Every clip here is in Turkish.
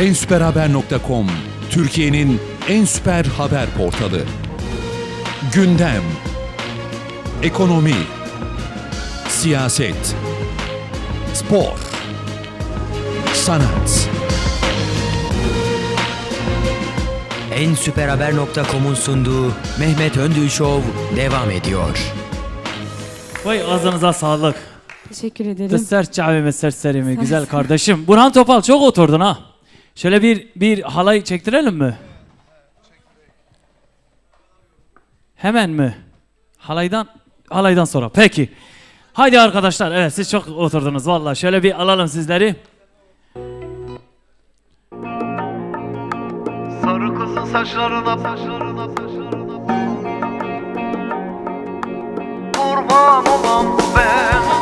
ensüperhaber.com Türkiye'nin en süper haber portalı. Gündem, ekonomi, siyaset, spor, sanat. En süperhaber.com'un sunduğu Mehmet Öndül Show devam ediyor. Vay ağzınıza sağlık. Teşekkür ederim. Ser çavime serseri mi güzel kardeşim. Burhan Topal çok oturdun ha. Şöyle bir bir halay çektirelim mi? Hemen mi? Halaydan halaydan sonra. Peki. Haydi arkadaşlar. Evet siz çok oturdunuz vallahi. Şöyle bir alalım sizleri. Sarı kızın saçlarına saçlarına saçlarına Kurban olan ben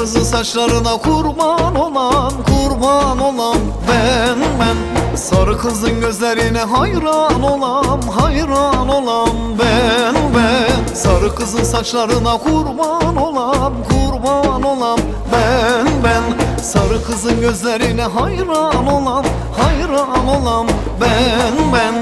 kızın saçlarına kurban olan Kurban olan ben ben. Sarı kızın gözlerine hayran olan Hayran olan ben ben. Sarı kızın saçlarına kurban olan Kurban olan ben ben. Sarı kızın gözlerine hayran olan Hayran olan ben ben.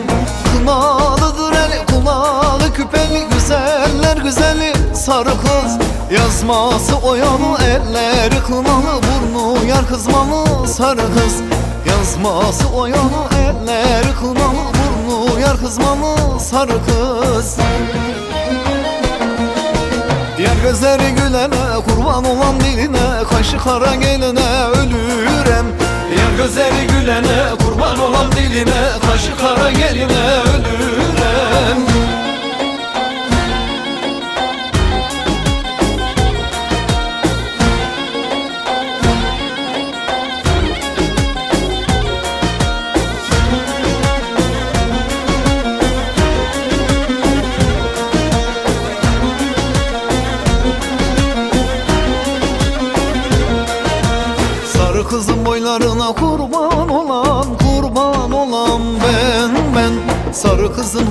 Kınalıdır el kulağı küpeli Güzeller güzeli. Sarı kız Yazması oyalı elleri kınalı Burnu yar kızmalı sarı kız. Yazması oyalı elleri kınalı Burnu yar kızmalı sarı kız. Diğer gözleri gülene kurban olan diline Kaşı kara geline ölürem. Diğer gözleri gülene kurban olan diline Kaşı kara geline ölürem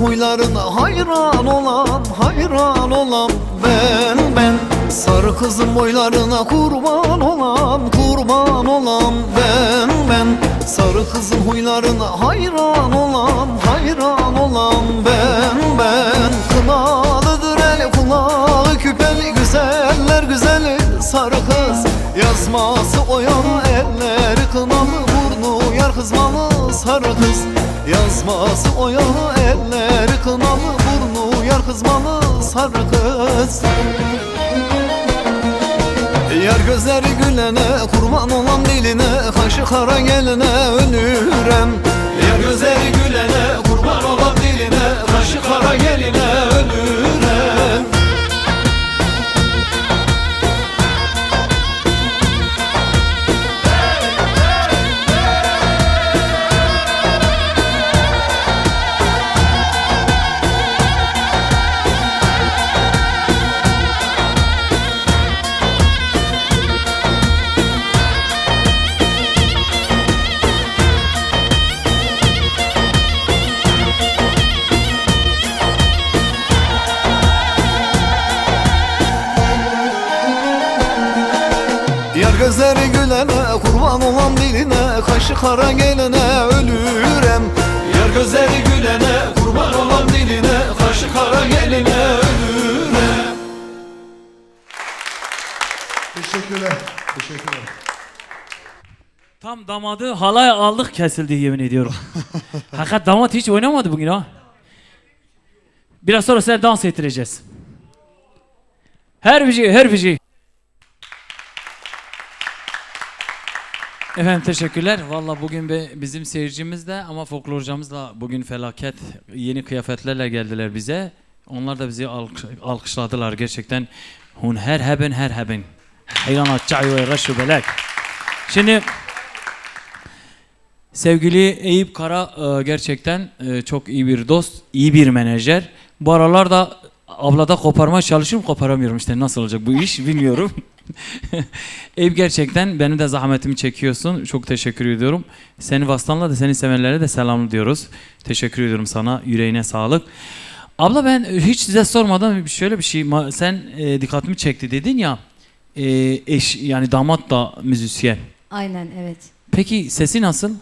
huylarına hayran olan Hayran olan ben ben. Sarı kızın boylarına kurban olan Kurban olan ben ben. Sarı kızın huylarına hayran olan Hayran olan ben ben. Kınalıdır el kulağı küpeli Güzeller güzeli. Sarı kız Yazması oyalı elleri kınalı kızmalı sarı kız. Yazması oyalı elleri kınalı Burnu yar kızmalı sarı kız. Yar gözleri gülene kurban olan diline Kaşı kara geline ölürem. Yar gözleri gülene kurban olan diline Kaşı kara geline ölürem Tam damadı halay aldık kesildi yemin ediyorum. Hakikat damat hiç oynamadı bugün ha. Biraz sonra size dans ettireceğiz. Her şey, her şey. Efendim teşekkürler. Valla bugün bizim seyircimiz de ama folklorcamız da bugün felaket yeni kıyafetlerle geldiler bize. Onlar da bizi alkış- alkışladılar gerçekten. Hun her hebben her hebben. Hayran çay ve raşu belek. Şimdi sevgili Eyüp Kara e, gerçekten e, çok iyi bir dost, iyi bir menajer. Bu aralar da Avlada koparmaya çalışıyorum koparamıyorum işte nasıl olacak bu iş bilmiyorum. Eyüp gerçekten benim de zahmetimi çekiyorsun. Çok teşekkür ediyorum. Seni vasıtanla da seni sevenlere de selam diyoruz. Teşekkür ediyorum sana. Yüreğine sağlık. Abla ben hiç size sormadan şöyle bir şey sen e, dikkatimi çekti dedin ya e, eş yani damat da müzisyen. Aynen evet. Peki sesi nasıl?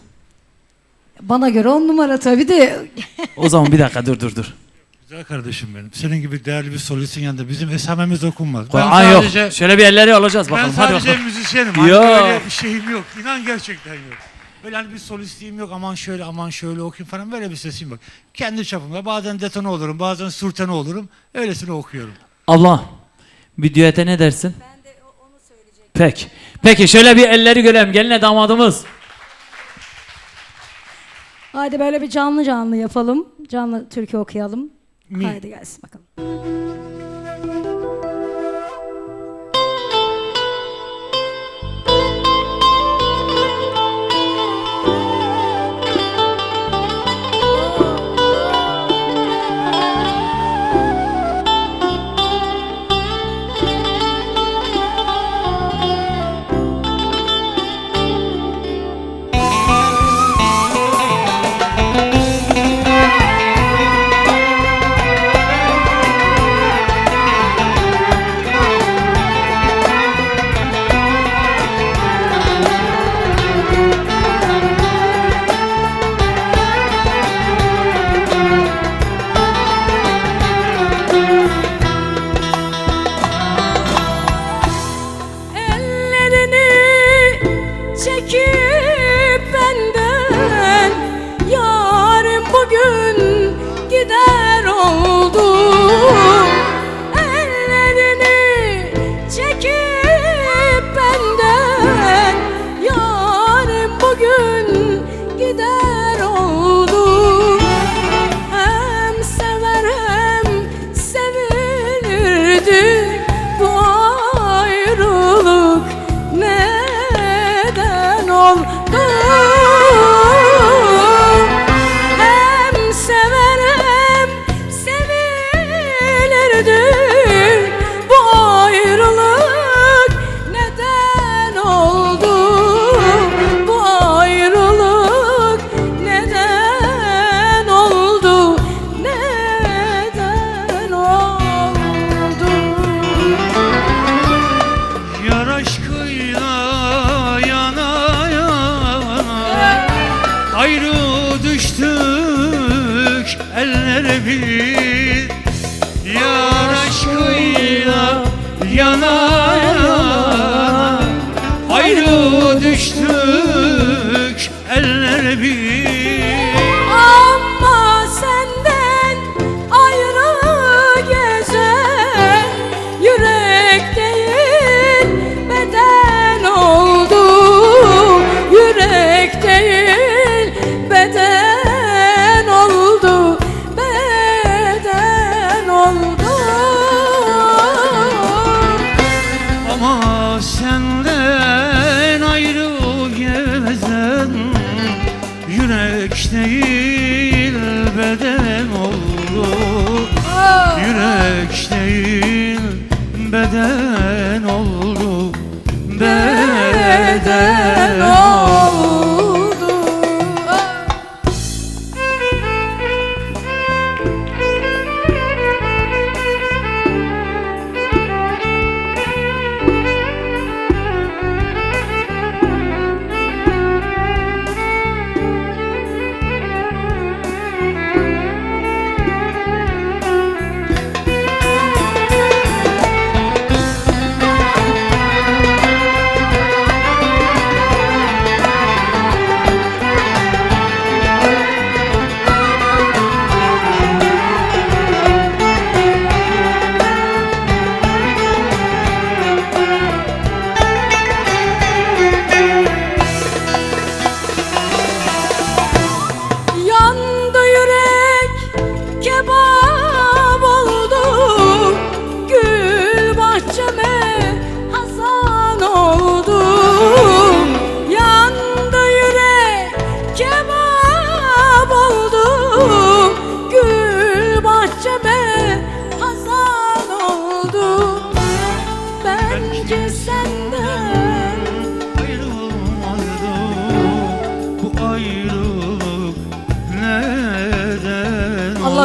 Bana göre on numara tabii de O zaman bir dakika dur dur dur. Güzel kardeşim benim. Senin gibi değerli bir solistin yanında bizim esamemiz okunmaz. Ben Aa, yok. sadece, Şöyle bir elleri alacağız ben bakalım. Hadi sadece bakalım. müzisyenim. Hani Yok. böyle şeyim yok. İnan gerçekten yok. Böyle hani bir solistliğim yok. Aman şöyle aman şöyle okuyayım falan. Böyle bir sesim yok. Kendi çapımda bazen detone olurum. Bazen sürtene olurum. Öylesine okuyorum. Abla bir düete ne dersin? Ben de onu söyleyecektim. Peki. Peki şöyle bir elleri görelim. Geline damadımız. Hadi böyle bir canlı canlı yapalım. Canlı türkü okuyalım. Mi? Haydi gelsin bakalım. Beden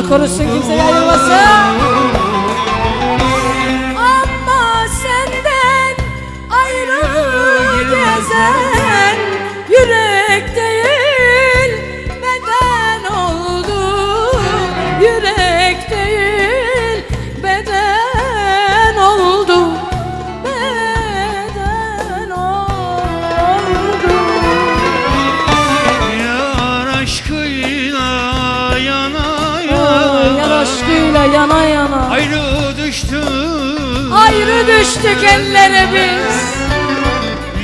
Allah korusun kimse ayrılmasın. Aşkıyla yana yana. Ayrı düştük. Ayrı düştük ellere biz.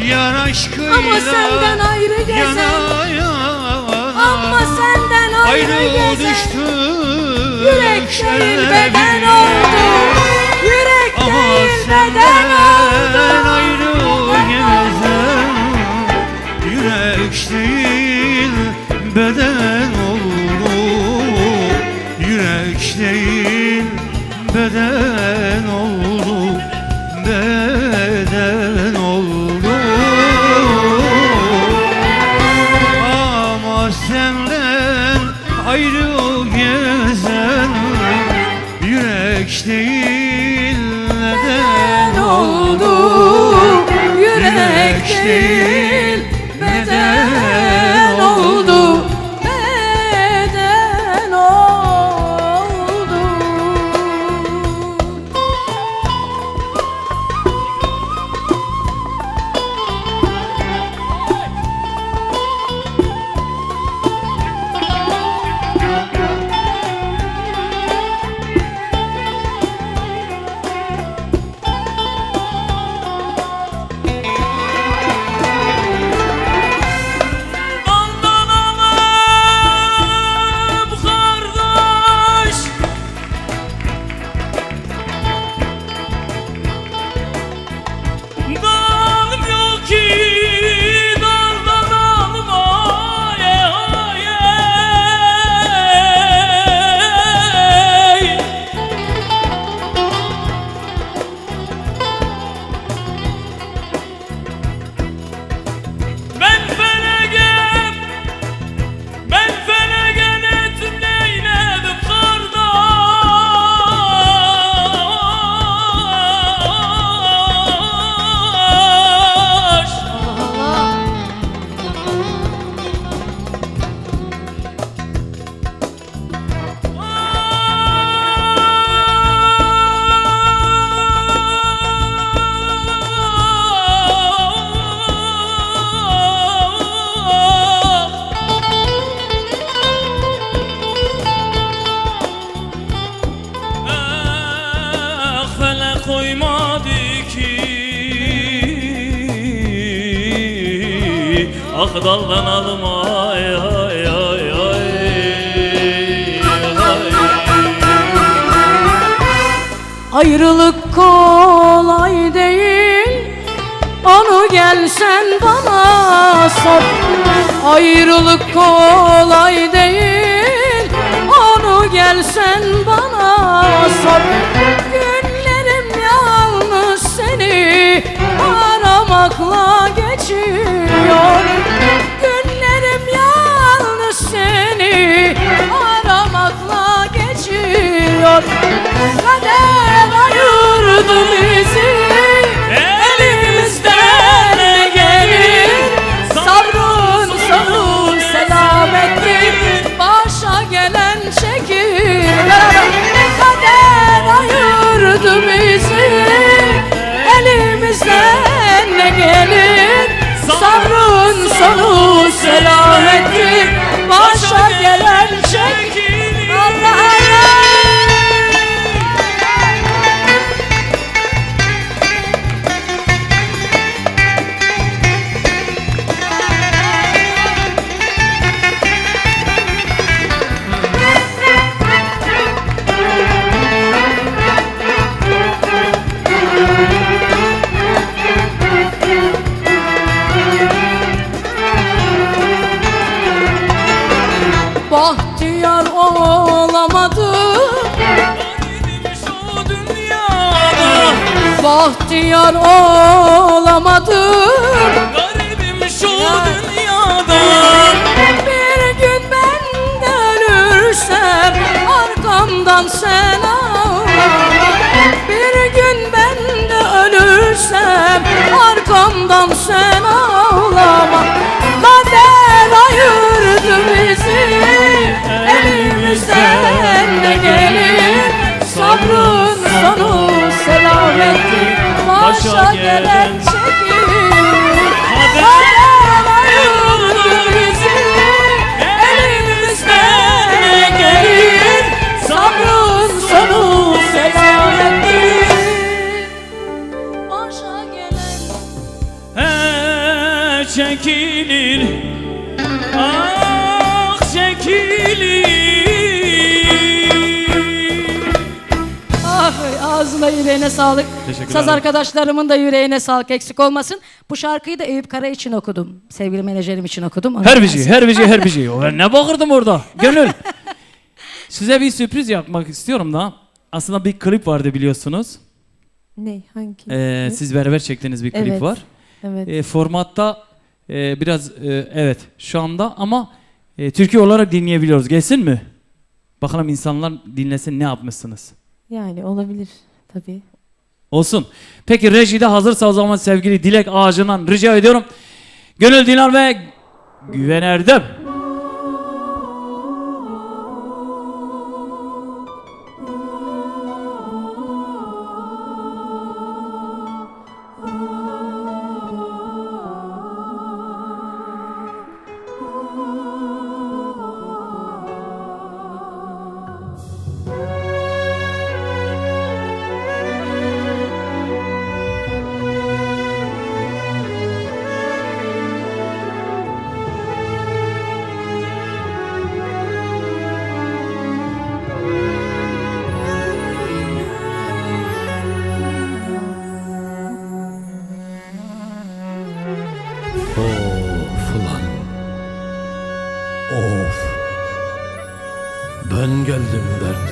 Yar aşkıyla Ama senden ayrı gezen. yana yana. Ama senden ayrı, Ayrı gezen. düştük. Yürek değil beden oldu. Yürek değil beden oldu beden oldu? Beden oldu? Ama senden ayrı gezen Yürek değil. Neden oldu? Yürek değil Ayrılık kolay değil. Onu gelsen bana sor. Ayrılık kolay değil. Onu gelsen bana sor. Günlerim yalnız seni aramakla geçiyor Kader ayırdı bizi Bahtiyar olamadım. Garibim şu dünyada. Bir gün ben de ölürsem Arkamdan sen Bir gün ben de ölürsem Arkamdan sen Başa gelen çekilir sağlık. Saz arkadaşlarımın da yüreğine sağlık eksik olmasın. Bu şarkıyı da Eyüp Kara için okudum. Sevgili menajerim için okudum. Ona Her gelsin. her şey, her. Ben ne bakırdım orada? Gönül. Size bir sürpriz yapmak istiyorum da. Aslında bir klip vardı biliyorsunuz. Ne? Hangi? Ee, siz beraber çektiğiniz bir klip Evet. var. evet. E, formatta e, biraz e, evet şu anda ama e, Türkiye olarak dinleyebiliyoruz. Gelsin mi? Bakalım insanlar dinlesin ne yapmışsınız. yani olabilir tabii. Olsun. Peki rejide hazırsa o zaman sevgili Dilek Ağacı'ndan rica ediyorum. Gönül Dinar ve Güven Erdem.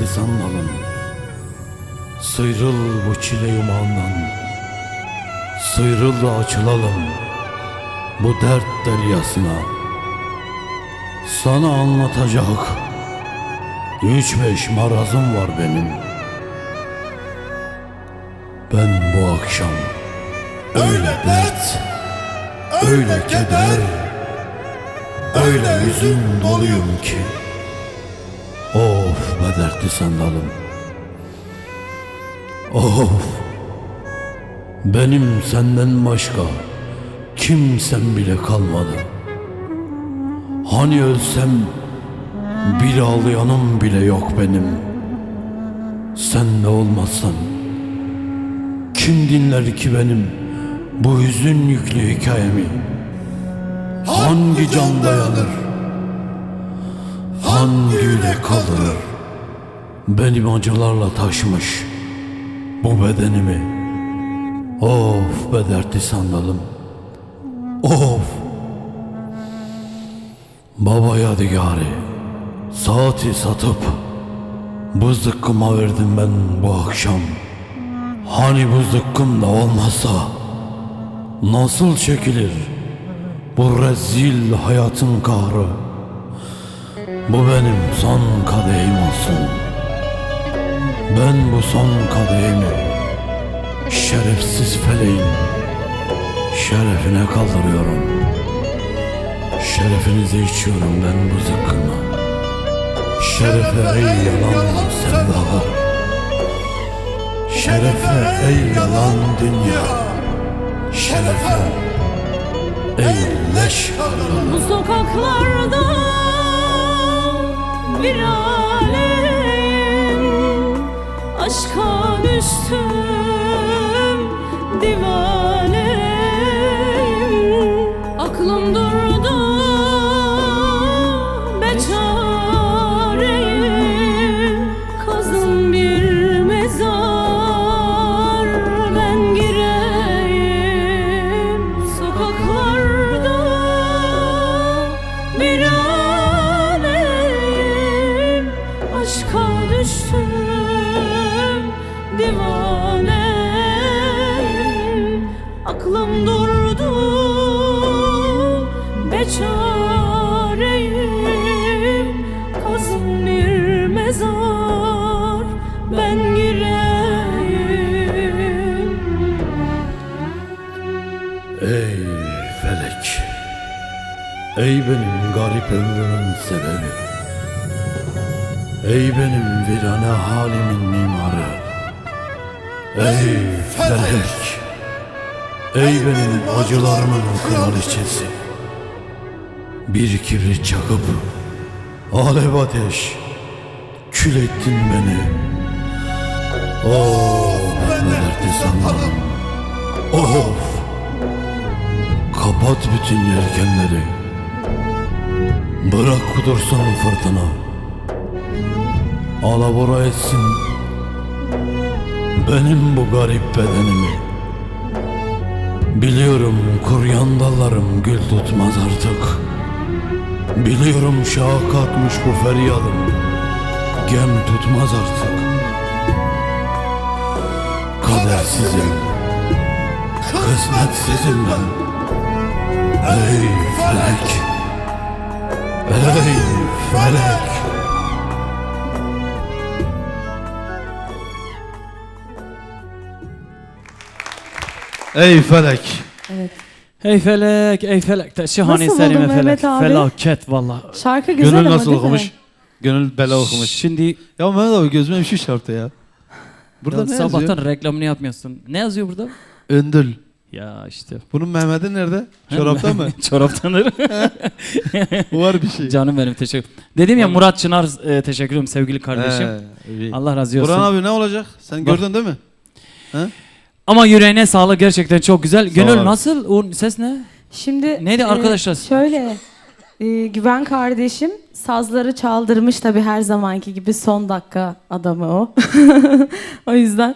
Dertli sandalım. Sıyrıl bu çile yumağından. Sıyrıl da açılalım. Bu dert deryasına. Sana anlatacak. Üç beş marazım var benim. Ben bu akşam öyle dert Öyle keder Öyle yüzüm doluyum ki Of be dertli sandalım. Of Benim senden başka Kimsem bile kalmadı. Hani ölsem Bir ağlayanım bile yok benim. Sen de olmazsan Kim dinler ki benim bu hüzün yüklü hikayemi? Hangi can dayanır Hangi yürek kaldırır Benim acılarla taşmış Bu bedenimi. Of be dertli sandalım. Of. Baba yadigarı Saati satıp Bu zıkkıma verdim ben bu akşam. Hani bu zıkkım da olmazsa Nasıl çekilir bu rezil hayatın kahrı Bu benim son kadehim olsun. Ben bu son kadehimi Şerefsiz feleğin Şerefine kaldırıyorum. Şerefinize içiyorum ben bu zıkkımı Şerefe ey yalan sevdalar. Şerefe ey yalan dünya. Şerefe ey leş Bu sokaklarda bir alem. Aşka düştüm divaneyim Aklım durdu aşka düştüm divane. Aklım durdu beçareyim Kazın bir mezar. Ben gireyim. Ey felek Ey benim garip ömrümün sebebi. Ey benim virane halimin mimarı. Ey felek. Ey benim acılarımın kraliçesi Bir kibrit çakıp Alev ateş. Kül ettin beni. Oh ne derdi sana Of Kapat bütün yelkenleri. Bırak kudursun fırtına Alabora etsin Benim bu garip bedenimi. Biliyorum kuryan dallarım gül tutmaz artık. Biliyorum şaha kalkmış bu feryadım Gem tutmaz artık. Kadersizim Kısmetsizim ben. Ey felek Ey felek Ey felek Evet. Ey felek, ey felek. De şahane Nasıl serime felek. Mehmet abi? Felaket valla. Şarkı güzel Gönül ama nasıl değil mi? okumuş? Gönül bela okumuş. Şimdi Ya Mehmet abi gözüme bir şey çarptı ya. Burada ya ne sabahtan yazıyor? reklamını yapmıyorsun. Ne yazıyor burada? Öndül. Ya işte. Bunun Mehmet'i nerede? Çorapta mı? Çoraptanır. Var bir şey. Canım benim teşekkür. Dedim ya Murat Çınar e, teşekkür ederim sevgili kardeşim. He, iyi. Allah razı olsun. Burhan abi ne olacak? Sen gördün değil mi? Ama yüreğine sağlık gerçekten çok güzel. Gönül ol. nasıl? O ses ne? Şimdi Neydi e, arkadaşlar? Şöyle e, Güven kardeşim sazları çaldırmış tabii her zamanki gibi son dakika adamı o. o yüzden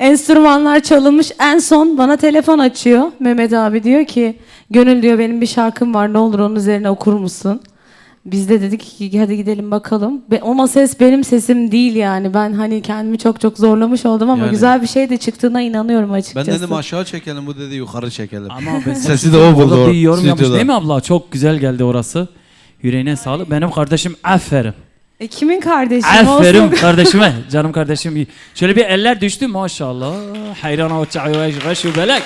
enstrümanlar çalınmış. En son bana telefon açıyor. Mehmet abi diyor ki Gönül diyor benim bir şarkım var ne olur onun üzerine okur musun? Biz de dedik ki hadi gidelim bakalım. Ve ama ses benim sesim değil yani. Ben hani kendimi çok çok zorlamış oldum ama Yani. güzel bir şey de çıktığına inanıyorum Ben açıkçası. dedim aşağı çekelim bu dedi yukarı çekelim. Ama ben Sesi de o buldu Orada bir yorum yapmış stüdyoda. değil mi abla? Çok güzel geldi orası. Yüreğine sağlık. Benim kardeşim aferin. E, kimin kardeşi? Aferin Olsun. kardeşime. Canım kardeşim. Şöyle bir eller düştü maşallah. Hayran o çayı belek.